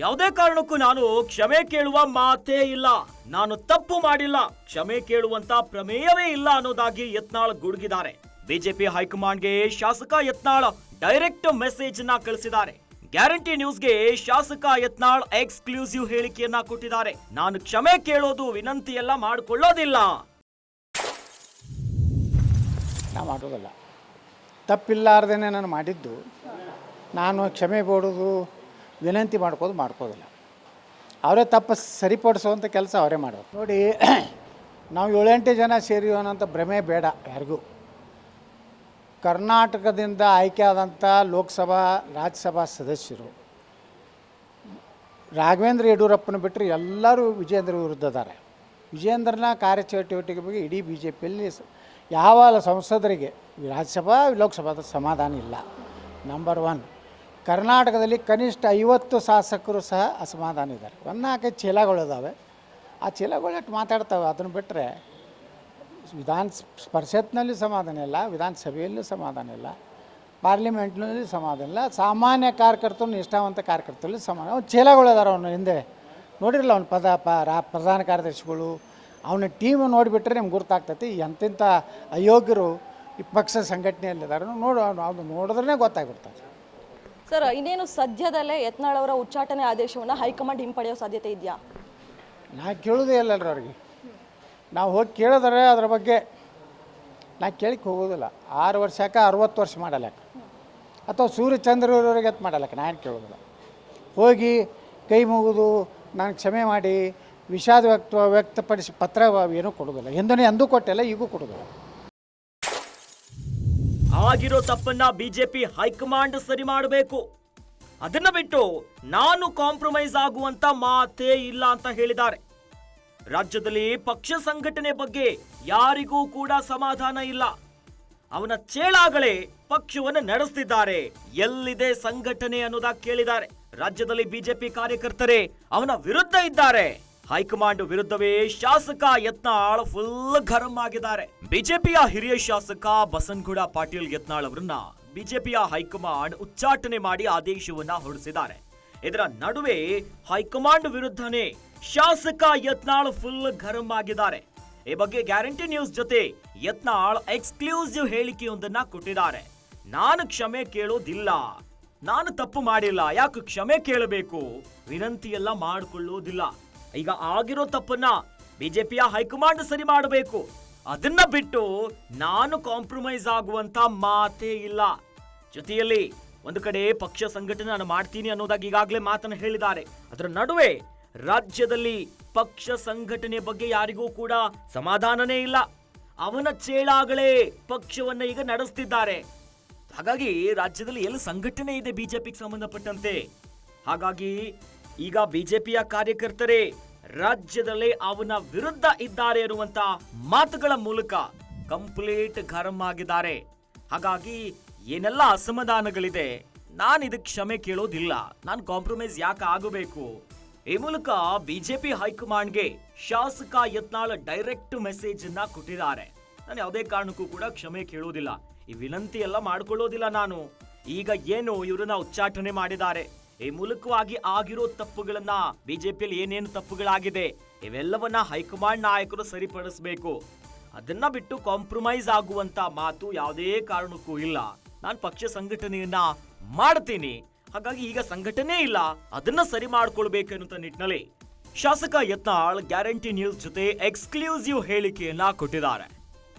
ಯಾವುದೇ ಕಾರಣಕ್ಕೂ ನಾನು ಕ್ಷಮೆ ಕೇಳುವ ಮಾತೇ ಇಲ್ಲ. ನಾನು ತಪ್ಪು ಮಾಡಿಲ್ಲ. ಕ್ಷಮೆ ಕೇಳುವಂತ ಪ್ರಮೇಯವೇ ಇಲ್ಲ ಅನ್ನೋದಾಗಿ ಯತ್ನಾಳ್ ಗುಡುಗಿದ್ದಾರೆ. ಬಿಜೆಪಿ ಹೈಕಮಾಂಡ್ಗೆ ಶಾಸಕ ಯತ್ನಾಳ್ ಡೈರೆಕ್ಟ್ ಮೆಸೇಜ್ನ ಕಳಿಸಿದ್ದಾರೆ. ಗ್ಯಾರಂಟಿ ನ್ಯೂಸ್ಗೆ ಶಾಸಕ ಯತ್ನಾಳ್ ಎಕ್ಸ್ಕ್ಲೂಸಿವ್ ಹೇಳಿಕೆಯನ್ನ ಕೊಟ್ಟಿದ್ದಾರೆ. ನಾನು ಕ್ಷಮೆ ಕೇಳೋದು ವಿನಂತಿಯೆಲ್ಲ ಮಾಡಿಕೊಳ್ಳೋದಿಲ್ಲ. ನಾನು ನಾನು ಮಾಡಿದ್ದು. ನಾನು ಕ್ಷಮೆ ಬೇಡೋದು ವಿನಂತಿ ಮಾಡ್ಕೋದು, ಮಾಡ್ಕೋದಿಲ್ಲ. ಅವರೇ ತಪ್ಪು ಸರಿಪಡಿಸುವಂಥ ಕೆಲಸ ಅವರೇ ಮಾಡೋದು. ನೋಡಿ, ನಾವು ಏಳೆಂಟು ಜನ ಸೇರಿಯೋನಂಥ ಭ್ರಮೆ ಬೇಡ ಯಾರಿಗೂ. ಕರ್ನಾಟಕದಿಂದ ಆಯ್ಕೆ ಆದಂಥ ಲೋಕಸಭಾ, ರಾಜ್ಯಸಭಾ ಸದಸ್ಯರು, ರಾಘವೇಂದ್ರ ಯಡಿಯೂರಪ್ಪನ ಬಿಟ್ಟರೆ ಎಲ್ಲರೂ ವಿಜೇಂದ್ರ ವಿರುದ್ಧ ಇದ್ದಾರೆ ವಿಜೇಂದ್ರನ ಕಾರ್ಯಚಟುವಟಿಕೆ ಬಗ್ಗೆ ಇಡೀ ಬಿ ಜೆ ಪಿಯಲ್ಲಿ ಯಾವ ಸಂಸದರಿಗೆ ರಾಜ್ಯಸಭಾ, ಲೋಕಸಭಾದ ಸಮಾಧಾನ ಇಲ್ಲ. ನಂಬರ್ ಒನ್ ಕರ್ನಾಟಕದಲ್ಲಿ ಕನಿಷ್ಠ ಐವತ್ತು ಶಾಸಕರು ಸಹ ಅಸಮಾಧಾನ ಇದ್ದಾರೆ. ಒಂದು ನಾಲ್ಕೈದು ಚೀಲಗಳಿದ್ದಾವೆ ಆ ಚೀಲಗಳು ಮಾತಾಡ್ತವೆ. ಅದನ್ನು ಬಿಟ್ಟರೆ ವಿಧಾನ ಪರಿಷತ್ನಲ್ಲಿ ಸಮಾಧಾನ ಇಲ್ಲ, ವಿಧಾನಸಭೆಯಲ್ಲೂ ಸಮಾಧಾನ ಇಲ್ಲ, ಪಾರ್ಲಿಮೆಂಟ್ನಲ್ಲಿ ಸಮಾಧಾನ ಇಲ್ಲ, ಸಾಮಾನ್ಯ ಕಾರ್ಯಕರ್ತರು, ನಿಷ್ಠಾವಂತ ಕಾರ್ಯಕರ್ತರಲ್ಲಿ ಸಮಾನ ಅವ್ನು ಚೀಲಗಳಿದಾರೆ ಅವನು ಹಿಂದೆ. ನೋಡಿರಲ್ಲ ಅವ್ನ ಪದ, ಪ, ರಾ, ಪ್ರಧಾನ ಕಾರ್ಯದರ್ಶಿಗಳು. ಅವನ ಟೀಮ್ ನೋಡಿಬಿಟ್ರೆ ನಿಮ್ಗೆ ಗುರ್ತಾಗ್ತೈತಿ. ಎಂತೆಂಥ ಅಯೋಗ್ಯರು ಈ ಪಕ್ಷ ಸಂಘಟನೆಯಲ್ಲಿದ್ದಾರೆ. ನೋಡು, ಅವ್ನು ಅವ್ನು ನೋಡಿದ್ರೆ ಗೊತ್ತಾಗ್ಬಿಡ್ತದೆ. ಸರ್, ಇನ್ನೇನು ಸದ್ಯದಲ್ಲೇ ಯತ್ನಾಳ್ ಅವರ ಉಚ್ಚಾಟನೆ ಆದೇಶವನ್ನು ಹೈಕಮಾಂಡ್ ಹಿಂಪಡೆಯೋ ಸಾಧ್ಯತೆ ಇದೆಯಾ? ನಾ ಕೇಳೋದೇ ಇಲ್ಲಲ್ರಿ ಅವ್ರಿಗೆ. ನಾವು ಹೋಗಿ ಕೇಳಿದ್ರೆ ಅದ್ರ ಬಗ್ಗೆ ನಾ ಕೇಳಕ್ಕೆ ಹೋಗೋದಿಲ್ಲ. ಆರು ವರ್ಷಕ್ಕೆ ಅರವತ್ತು ವರ್ಷ ಮಾಡಲಕ್ಕ ಅಥವಾ ಸೂರ್ಯಚಂದ್ರವ್ರಿಗೆ ಎತ್ತು ಮಾಡಲ್ಲಕ್ಕ ನಾನು ಕೇಳೋದಿಲ್ಲ. ಹೋಗಿ ಕೈ ಮುಗಿದು ನಾನು ಕ್ಷಮೆ ಮಾಡಿ ವಿಷಾದ ವ್ಯಕ್ತ ವ್ಯಕ್ತಪಡಿಸಿ ಪತ್ರ ಏನೂ ಕೊಡೋದಿಲ್ಲ. ಎಂದೂ ಎಂದೂ ಕೊಟ್ಟಿಲ್ಲ ಈಗೂ ಕೊಡೋದಿಲ್ಲ. ಆಗಿರೋ ತಪ್ಪನ್ನ ಬಿಜೆಪಿ ಹೈಕಮಾಂಡ್ ಸರಿ ಮಾಡಬೇಕು. ಅದನ್ನ ಬಿಟ್ಟು ನಾನು ಕಾಂಪ್ರಮೈಸ್ ಆಗುವಂತ ಮಾತೇ ಇಲ್ಲ ಅಂತ ಹೇಳಿದ್ದಾರೆ. ರಾಜ್ಯದಲ್ಲಿ ಪಕ್ಷ ಸಂಘಟನೆ ಬಗ್ಗೆ ಯಾರಿಗೂ ಕೂಡ ಸಮಾಧಾನ ಇಲ್ಲ. ಅವನ ಚೇಳಾಗಳೇ ಪಕ್ಷವನ್ನು ನಡೆಸ್ತಿದ್ದಾರೆ. ಎಲ್ಲಿದೆ ಸಂಘಟನೆ ಅನ್ನೋದಾಗಿ ಕೇಳಿದ್ದಾರೆ. ರಾಜ್ಯದಲ್ಲಿ ಬಿಜೆಪಿ ಕಾರ್ಯಕರ್ತರೇ ಅವನ ವಿರುದ್ಧ ಇದ್ದಾರೆ. ಹೈಕಮಾಂಡ್ ವಿರುದ್ಧವೇ ಶಾಸಕ ಯತ್ನಾಳ್ ಫುಲ್ ಗರಂ ಆಗಿದ್ದಾರೆ. ಬಿಜೆಪಿಯ ಹಿರಿಯ ಶಾಸಕ ಬಸನಗೌಡ ಪಾಟೀಲ್ ಯತ್ನಾಳ್ ಅವರನ್ನ ಬಿಜೆಪಿಯ ಹೈಕಮಾಂಡ್ ಉಚ್ಚಾಟನೆ ಮಾಡಿ ಆದೇಶವನ್ನ ಹೊರಡಿಸಿದ್ದಾರೆ. ಇದರ ನಡುವೆ ಹೈಕಮಾಂಡ್ ವಿರುದ್ಧನೇ ಶಾಸಕ ಯತ್ನಾಳ್ ಫುಲ್ ಗರಂ ಆಗಿದ್ದಾರೆ. ಈ ಬಗ್ಗೆ ಗ್ಯಾರಂಟಿ ನ್ಯೂಸ್ ಜೊತೆ ಯತ್ನಾಳ್ ಎಕ್ಸ್ಕ್ಲೂಸಿವ್ ಹೇಳಿಕೆಯೊಂದನ್ನ ಕೊಟ್ಟಿದ್ದಾರೆ. ನಾನು ಕ್ಷಮೆ ಕೇಳೋದಿಲ್ಲ. ನಾನು ತಪ್ಪು ಮಾಡಿಲ್ಲ. ಯಾಕೆ ಕ್ಷಮೆ ಕೇಳಬೇಕು? ವಿನಂತಿಯೆಲ್ಲ ಮಾಡಿಕೊಳ್ಳೋದಿಲ್ಲ. ಈಗ ಆಗಿರೋ ತಪ್ಪನ್ನ ಬಿಜೆಪಿಯ ಹೈಕಮಾಂಡ್ ಸರಿ ಮಾಡಬೇಕು. ಅದನ್ನ ಬಿಟ್ಟು ನಾನು ಕಾಂಪ್ರಮೈಸ್ ಆಗುವಂತ ಮಾತೇ ಇಲ್ಲ. ಜೊತೆಯಲ್ಲಿ ಒಂದು ಕಡೆ ಪಕ್ಷ ಸಂಘಟನೆ ನಾನು ಮಾಡ್ತೀನಿ ಅನ್ನೋದಾಗಿ ಈಗಾಗಲೇ ಮಾತನ್ನು ಹೇಳಿದ್ದಾರೆ. ಅದರ ನಡುವೆ ರಾಜ್ಯದಲ್ಲಿ ಪಕ್ಷ ಸಂಘಟನೆ ಬಗ್ಗೆ ಯಾರಿಗೂ ಕೂಡ ಸಮಾಧಾನನೇ ಇಲ್ಲ. ಅವನ ಚೇಳಾಗಲೇ ಪಕ್ಷವನ್ನ ಈಗ ನಡೆಸ್ತಿದ್ದಾರೆ. ಹಾಗಾಗಿ ರಾಜ್ಯದಲ್ಲಿ ಎಲ್ಲಿ ಸಂಘಟನೆ ಇದೆ ಬಿಜೆಪಿಗೆ ಸಂಬಂಧಪಟ್ಟಂತೆ? ಹಾಗಾಗಿ ಈಗ ಬಿಜೆಪಿಯ ಕಾರ್ಯಕರ್ತರೇ, ರಾಜ್ಯದಲ್ಲಿ ಅವನ ವಿರುದ್ಧ ಇದ್ದಾರೆ ಇರುವಂತ ಮಾತುಗಳ ಮೂಲಕ ಕಂಪ್ಲೀಟ್ ಗರಂ ಆಗಿದ್ದಾರೆ. ಹಾಗಾಗಿ ಏನೆಲ್ಲ ಅಸಮಾಧಾನಗಳಿದೆ, ನಾನು ಇದಕ್ಕೆ ಕ್ಷಮೆ ಕೇಳೋದಿಲ್ಲ. ನಾನು ಕಾಂಪ್ರಮೈಸ್ ಯಾಕೆ ಆಗಬೇಕು? ಈ ಮೂಲಕ ಬಿಜೆಪಿ ಹೈಕಮಾಂಡ್ಗೆ ಶಾಸಕ ಯತ್ನಾಳ್ ಡೈರೆಕ್ಟ್ ಮೆಸೇಜ್ ಅನ್ನ ಕೊಟ್ಟಿದ್ದಾರೆ. ನಾನು ಯಾವುದೇ ಕಾರಣಕ್ಕೂ ಕೂಡ ಕ್ಷಮೆ ಕೇಳೋದಿಲ್ಲ. ಈ ವಿನಂತಿ ಎಲ್ಲ ಮಾಡ್ಕೊಳ್ಳೋದಿಲ್ಲ ನಾನು. ಈಗ ಏನು ಇವ್ರನ್ನ ಉಚ್ಚಾಟನೆ ಮಾಡಿದ್ದಾರೆ? ಈ ಮೂಲಕವಾಗಿ ಆಗಿರೋ ತಪ್ಪುಗಳನ್ನ ಬಿಜೆಪಿಯಲ್ಲಿ ಏನೇನು ತಪ್ಪುಗಳಾಗಿದೆ, ಇವೆಲ್ಲವನ್ನ ಹೈಕಮಾಂಡ್ ನಾಯಕರು ಸರಿಪಡಿಸಬೇಕು. ಅದನ್ನ ಬಿಟ್ಟು ಕಾಂಪ್ರಮೈಸ್ ಆಗುವಂತ ಮಾತು ಯಾವುದೇ ಕಾರಣಕ್ಕೂ ಇಲ್ಲ. ನಾನು ಪಕ್ಷ ಸಂಘಟನೆಯನ್ನ ಮಾಡ್ತೀನಿ. ಹಾಗಾಗಿ ಈಗ ಸಂಘಟನೆ ಇಲ್ಲ. ಅದನ್ನ ಸರಿ ಮಾಡ್ಕೊಳ್ಬೇಕನ್ನುವಂತ ನಿಟ್ಟಿನಲ್ಲಿ ಶಾಸಕ ಯತ್ನಾಳ್ ಗ್ಯಾರಂಟಿ ನ್ಯೂಸ್ ಜೊತೆ ಎಕ್ಸ್ಕ್ಲೂಸಿವ್ ಹೇಳಿಕೆಯನ್ನ ಕೊಟ್ಟಿದ್ದಾರೆ.